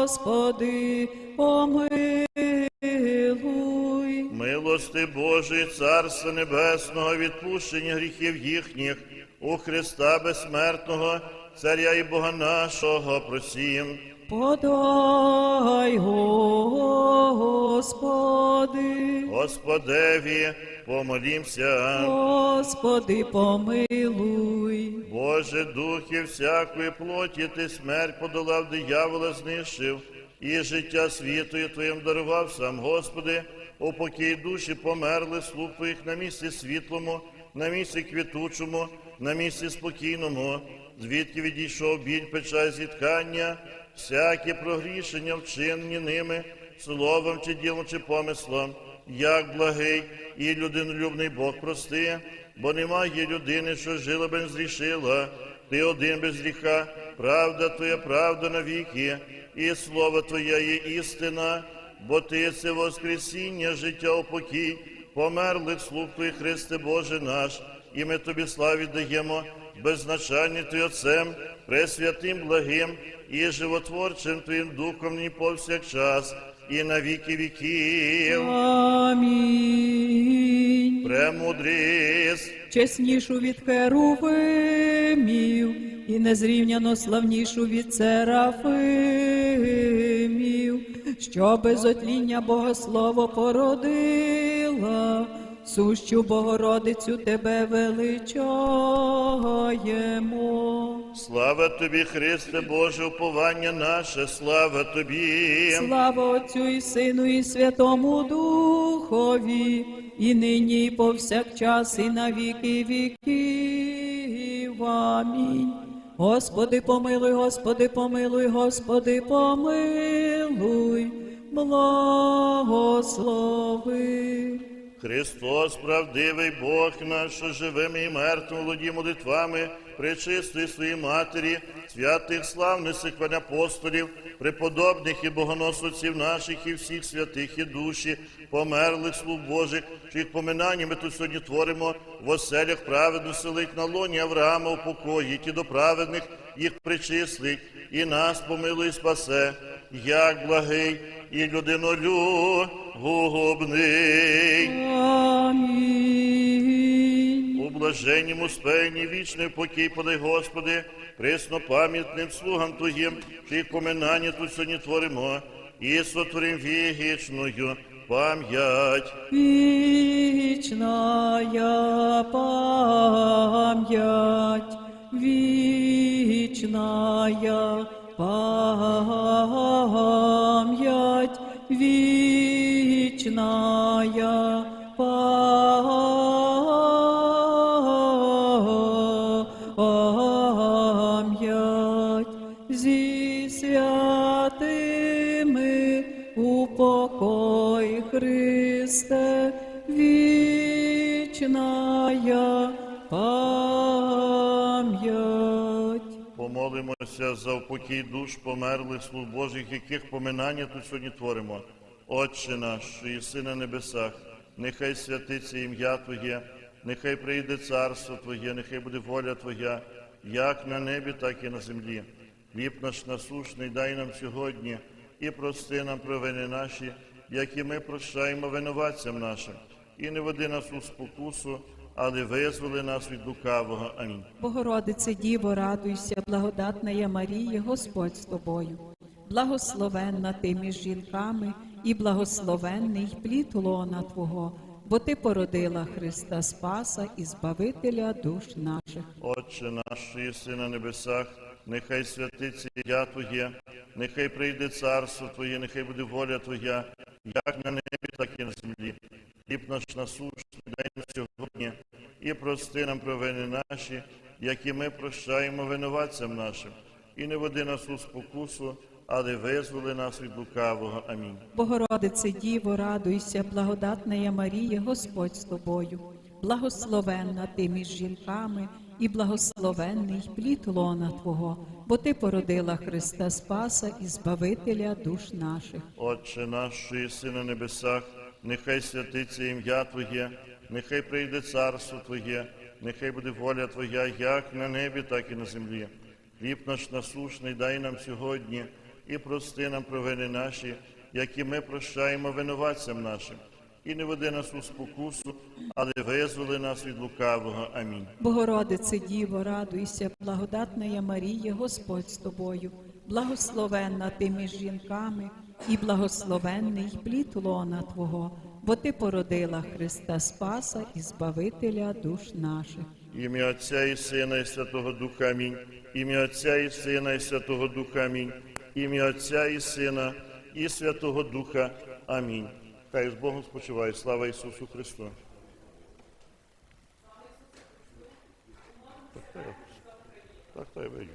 Господи, помилуй. Милости Божої, Царства Небесного, відпущення гріхів їхніх, у Христа безсмертного, Царя і Бога нашого, просім. Подай, Господи, Господеві, помолімся. Господи, помилуй. Боже, духи всякої плоті, ти смерть подолав, диявола знищив, і життя світу Твоїм дарував сам, Господи, упокій душі померли, слуг Твоїх на місці світлому, на місці квітучому, на місці спокійному, звідки відійшов біль, печаль, зіткання, всякі прогрішення, вчинені ними, словом чи ділом, чи помислом, як благий і людинолюбний Бог прости, бо немає людини, що жила б не зрішила. Ти один без гріха, правда Твоя, правда навіки, і слово Твоє є істина, бо Ти це воскресіння, життя упокій, померлих слуг Твоїх, Христе Боже наш, і ми Тобі славі даємо, беззначальні Ти Отцем, пресвятим, благим і животворчим Твоїм Духом ні повсякчас, і на віки віків. Амінь. Премудрість. Чеснішу від херувимів і незрівняно славнішу від серафимів, що без отління Богослово породила, сущу Богородицю тебе величаємо. Слава тобі, Христе Боже, уповання наше, слава тобі. Слава Отцю і Сину, і Святому Духові, і нині, і повсякчас, і на віки віків. Амінь. Господи, помилуй, Господи, помилуй, Господи, помилуй, благослови. Христос, правдивий Бог наш, що живими і мертвими володіє молитвами, пречистої своїй матері, святих славних апостолів, преподобних і богоносців наших і всіх святих і душі, померлих слуг Божих, чиїх поминання ми тут сьогодні творимо в оселях праведно селить на лоні Авраама у покої, ті до праведних їх причислить, і нас помилуй спасе, як благий і людинолюбний. Амінь. У блаженнім успенні вічний покій подай, Господи, преснопам'ятним слугам Твоїм, Ти поминання тут сьогодні творимо, і сотворим вічною пам'ять. Вічная пам'ять, вічная пам'ять, вічная. Пам'ять зі святими у покой Христе, вічная пам'ять. Помолимося за упокій душ померлих слуг Божих, яких поминання тут сьогодні творимо. Отче наш, що єси на небесах, нехай святиться ім'я Твоє, нехай прийде царство Твоє, нехай буде воля Твоя, як на небі, так і на землі. Хліб наш насушний дай нам сьогодні і прости нам провини наші, як і ми прощаємо винуватцям нашим. І не веди нас у спокусу, але визволи нас від лукавого. Амінь. Богородице Діво, радуйся, благодатна я Марія, Господь з тобою. Благословенна ти між жінками, і благословенний плід лона Твого, бо ти породила Христа Спаса і Збавителя душ наших. Отче наш, єси на небесах, нехай святиться ім'я Твоє, нехай прийде царство Твоє, нехай буде воля Твоя, як на небі, так і на землі. Хліб наш насущний дай нам сьогодні, і прости нам провини наші, як і ми прощаємо винуватцям нашим. І не веди нас у спокусу, але визволи нас від лукавого. Амінь. Богородице Діво, радуйся, благодатна я Марія, Господь з тобою. Благословенна ти між жінками, і благословенний плід лона Твого, бо ти породила Христа Спаса і Збавителя душ наших. Отче наш, єси на небесах, нехай святиться ім'я Твоє, нехай прийде царство Твоє, нехай буде воля Твоя, як на небі, так і на землі. Хліб наш насушний дай нам сьогодні, і прости нам провини наші, які ми прощаємо винуватцям нашим. І не веди нас у спокусу, але визволи нас від лукавого. Амінь. Богородице Діво, радуйся, благодатна я Марія, Господь з тобою, благословенна ти між жінками, і благословенний плід лона Твого, бо ти породила Христа Спаса і Збавителя душ наших. Ім'я Отця і Сина, і Святого Духа Амінь. Ім'я Отця і Сина, і Святого Духа Амінь. Ім'я Отця і Сина, і Святого Духа Амінь. Хай з Богом спочиває. Слава Ісусу Христу. Так, так, так, так, вийду.